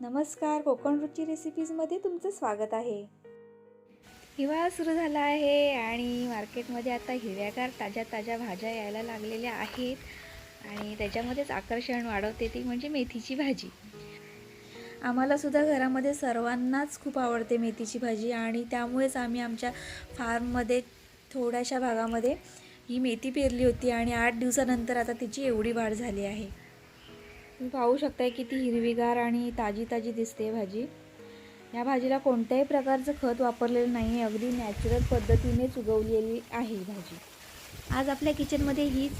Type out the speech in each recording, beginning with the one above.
नमस्कार कोकण रुची रेसिपीजमध्ये तुमचं स्वागत आहे. हिवाळा सुरू झाला आहे आणि मार्केटमध्ये आता हिरव्यागार ताज्या ताज्या भाज्या यायला लागलेल्या आहेत आणि त्याच्यामध्येच आकर्षण वाढवते ती म्हणजे मेथीची भाजी. आम्हालासुद्धा घरामध्ये सर्वांनाच खूप आवडते मेथीची भाजी आणि त्यामुळेच आम्ही आमच्या फार्ममध्ये थोड्याशा भागामध्ये ही मेथी पेरली होती आणि आठ दिवसानंतर आता तिची एवढी वाढ झाली आहे. तुम्ही पाहू शकताय किती हिरवीगार आणि ताजी ताजी दिसते भाजी. या भाजीला कोणत्याही प्रकारचं खत वापरलेलं नाही आहे अगदी नॅचरल पद्धतीनेच उगवलेली आहे ही भाजी. आज आपल्या किचनमध्ये हीच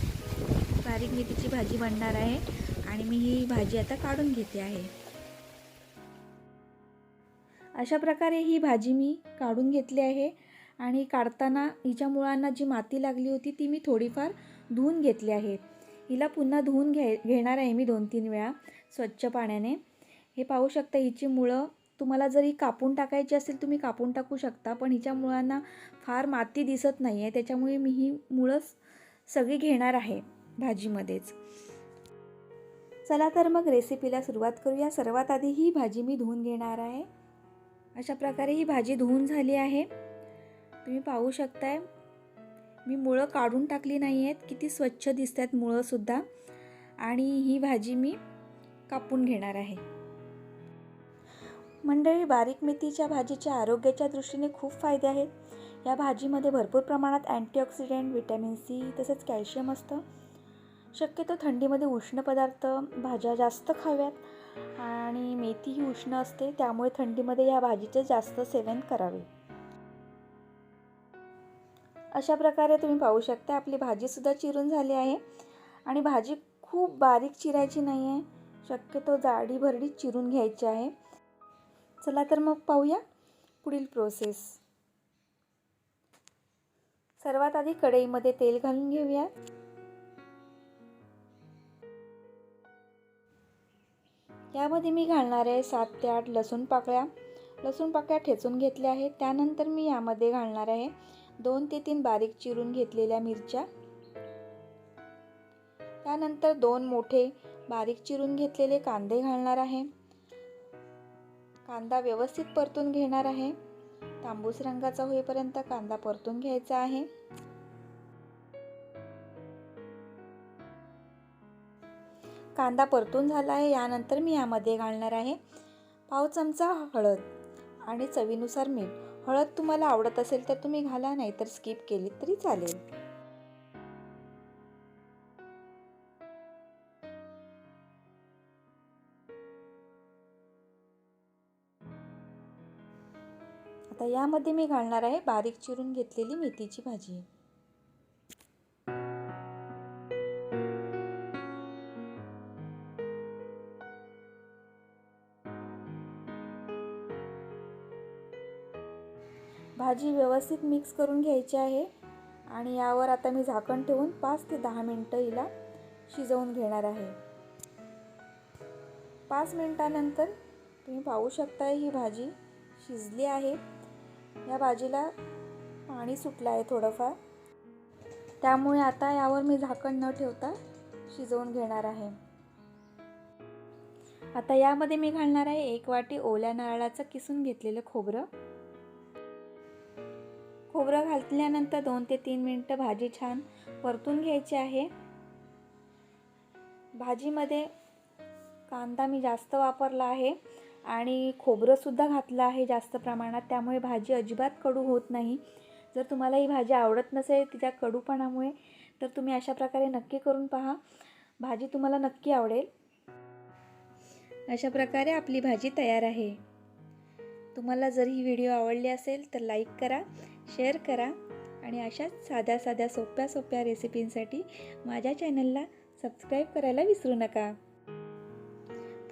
बारीक मेथीची भाजी बनणार आहे आणि मी ही भाजी आता काढून घेते आहे. अशा प्रकारे ही भाजी मी काढून घेतली आहे आणि काढताना हिच्या मुळांना जी माती लागली होती ती मी थोडीफार धुवून घेतली आहे. हिला पुन्हा धुवून घे घेणार आहे मी दोन तीन वेळा स्वच्छ पाण्याने. हे पाहू शकता हिची मुळं. तुम्हाला जर ही कापून टाकायची असेल तुम्ही कापून टाकू शकता पण हिच्या मुळांना फार माती दिसत नाही आहे त्याच्यामुळे मी ही मुळं सगळी घेणार आहे भाजीमध्येच. चला तर मग रेसिपीला सुरुवात करूया. सर्वात आधी ही भाजी मी धुवून घेणार आहे. अशा प्रकारे ही भाजी धुवून झाली आहे. तुम्ही पाहू शकताय मी मुळं काढून टाकली नाही आहेत. किती स्वच्छ दिसत आहेत मुळंसुद्धा आणि ही भाजी मी कापून घेणार आहे. मंडळी बारीक मेथीच्या भाजीच्या आरोग्याच्या दृष्टीने खूप फायदे आहेत. या भाजीमध्ये भरपूर प्रमाणात अँटीऑक्सिडेंट व्हिटॅमिन सी तसेच कॅल्शियम असतं. शक्यतो थंडीमध्ये उष्ण पदार्थ भाज्या जास्त खाव्यात. आणि मेथी ही उष्ण असते त्यामुळे थंडीमध्ये या भाजीचे जास्त सेवन करावे. अशा प्रकारे तुम्ही पाहू शकता. आपली भाजीसुद्धा चिरून झाली आहे. आणि भाजी खूप बारीक चिरायची नाही आहे शक्यतो जाडी भरडी चिरून घ्यायची आहे. चला तर मग पाहूया पुढील प्रोसेस सर्वात आधी कढईमध्ये तेल घालून घेऊया. यामध्ये मी घालणार आहे सात ते आठ लसूण पाकळ्या. लसूण पाकळ्या ठेचून घेतल्या आहेत. त्यानंतर मी यामध्ये घालणार आहे दोन ते तीन बारीक चिरून घेतलेल्या मिरच्या. त्यानंतर दोन मोठे बारीक चिरून घेतलेले कांदे घालणार आहे. कांदा व्यवस्थित परतून घेणार आहे. तांबूस रंगाचा होईपर्यंत कांदा परतून घ्यायचा आहे. कांदा परतून झाला आहे. यानंतर मी यामध्ये घालणार आहे पाव चमचा हळद आणि चवीनुसार मीठ. हळद तुम्हाला आवडत असेल तर तुम्ही घाला नाही तर स्किप केली तरी चालेल. आता यामध्ये मी घालणार आहे बारीक चिरून घेतलेली मेथीची भाजी. भाजी व्यवस्थित मिक्स करून घ्यायची आहे. आणि यावर आता मी झाकण ठेवून पाच ते दहा मिनटं हिला शिजवून घेणार आहे. पाच मिनटानंतर तुम्ही पाहू शकता ही भाजी शिजली आहे. या भाजीला पाणी सुटलं आहे थोडंफार. त्यामुळे आता यावर मी झाकण न ठेवता शिजवून घेणार आहे. आता यामध्ये मी घालणार आहे एक वाटी ओल्या नारळाचं किसून घेतलेलं खोबरं. खोबरं घातल्यानंतर दोन ते तीन मिनटं भाजी छान परतून घ्यायची आहे. भाजीमध्ये कांदा मी जास्त वापरला आहे आणि खोबरंसुद्धा घातलं आहे जास्त प्रमाणात त्यामुळे भाजी अजिबात कडू होत नाही. जर तुम्हाला ही भाजी आवडत नसेल तिच्या कडूपणामुळे तर तुम्ही अशा प्रकारे नक्की करून पहा. भाजी तुम्हाला नक्की आवडेल. अशा प्रकारे आपली भाजी तयार आहे. तुम्हाला जर ही व्हिडिओ आवडली असेल तर लाईक करा शेअर करा आणि अशाच साध्या साध्या सोप्या सोप्या रेसिपींसाठी माझ्या चॅनलला सबस्क्राईब करायला विसरू नका.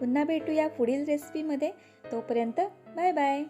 पुन्हा भेटूया पुढील रेसिपीमध्ये. तोपर्यंत बाय बाय.